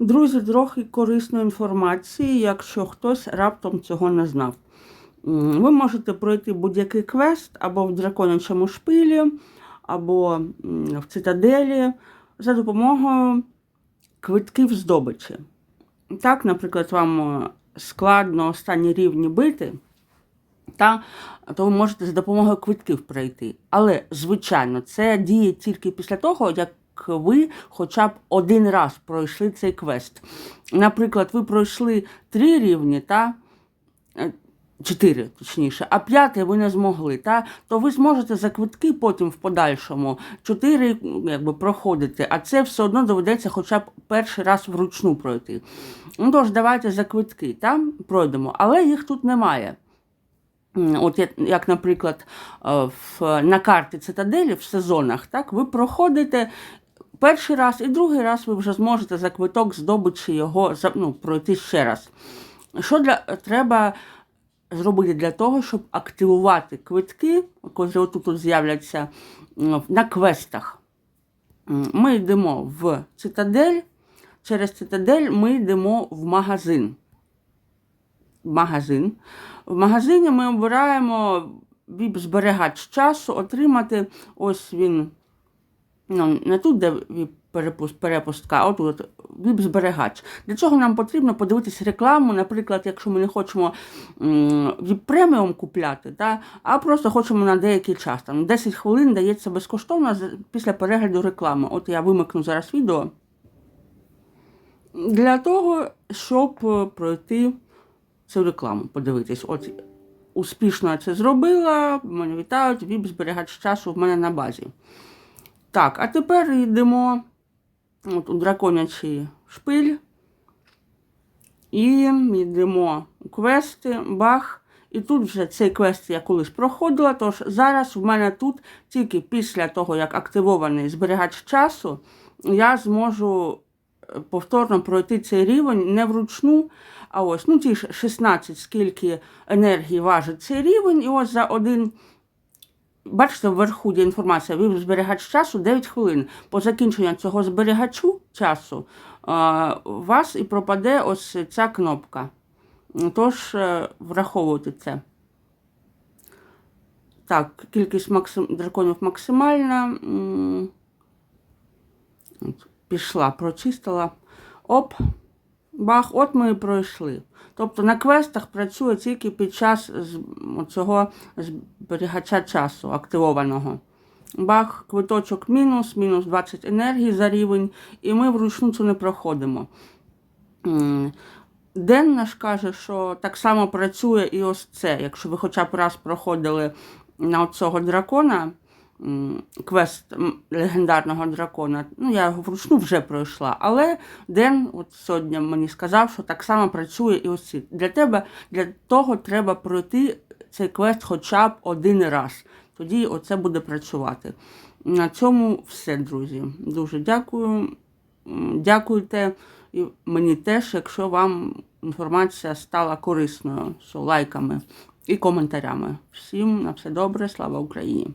Друзі, трохи корисної інформації, якщо хтось раптом цього не знав. Ви можете пройти будь-який квест або в драконячому шпилі, або в цитаделі за допомогою квитків здобичі. Так, наприклад, вам е, складно останні рівні бити, та, то ви можете за допомогою квитків пройти. Але, звичайно, це діє тільки після того, як ви хоча б один раз пройшли цей квест. Наприклад, ви пройшли три рівні, та, е, чотири, точніше, а п'ятий ви не змогли, та, то ви зможете за квитки потім в подальшому чотири проходити, а це все одно доведеться хоча б перший раз вручну пройти. Ну тож, давайте за квитки там пройдемо, але їх тут немає. От як, як, наприклад, е, в, на карті цитаделі в сезонах, так, ви проходите перший раз і другий раз ви вже зможете за квиток здобичі його ну, пройти ще раз. Що для, треба зробити для того, щоб активувати квитки, котрі отут тут з'являться на квестах? Ми йдемо в цитадель, через цитадель ми йдемо в магазин магазин. В магазині ми обираємо віп-зберегач часу, отримати ось він. Ну, не тут, де віп-перепус- перепустка, а отут віп-зберегач. Для цього нам потрібно подивитись рекламу, наприклад, якщо ми не хочемо віп-преміум купляти, та, а просто хочемо на деякий час. Там 10 хвилин дається безкоштовно після перегляду реклами. От я вимикну зараз відео. Для того, щоб е, пройти цю рекламу, подивитись. От успішно я це зробила. Мене вітають, віп зберігач часу в мене на базі. Так, а тепер йдемо от, у драконячий шпиль. І йдемо у квести, бах. І тут вже цей квест я колись проходила, тож зараз в мене тут тільки після того, як активований зберігач часу, я зможу е, повторно пройти цей рівень не вручну, а ось ну ті ж 16, скільки енергії важить цей рівень, і ось за один. Бачите, вверху є інформація, ви зберігач часу 9 хвилин. По закінченню цього зберігачу часу а, у вас і пропаде ось ця кнопка. Тож е, враховуйте це. Так, кількість максим... драконів максимальна. Пішла, прочистила. Оп. Бах, от ми і пройшли. Тобто на квестах працює тільки під час цього зберігача часу активованого. Бах, квиточок мінус, мінус 20 енергії за рівень, і ми вручну це не проходимо. Ден наш каже, що так само працює і ось це. Якщо ви хоча б раз проходили на цього дракона, квест легендарного дракона, ну я його вручну вже пройшла. Але Ден от сьогодні мені сказав, що так само працює і ось. Для тебе, для того треба пройти цей квест хоча б один раз. Тоді оце буде працювати. На цьому все, друзі. Дуже дякую. Дякуйте і мені теж, якщо вам інформація стала корисною, що лайками і коментарями. Всім на все добре, слава Україні!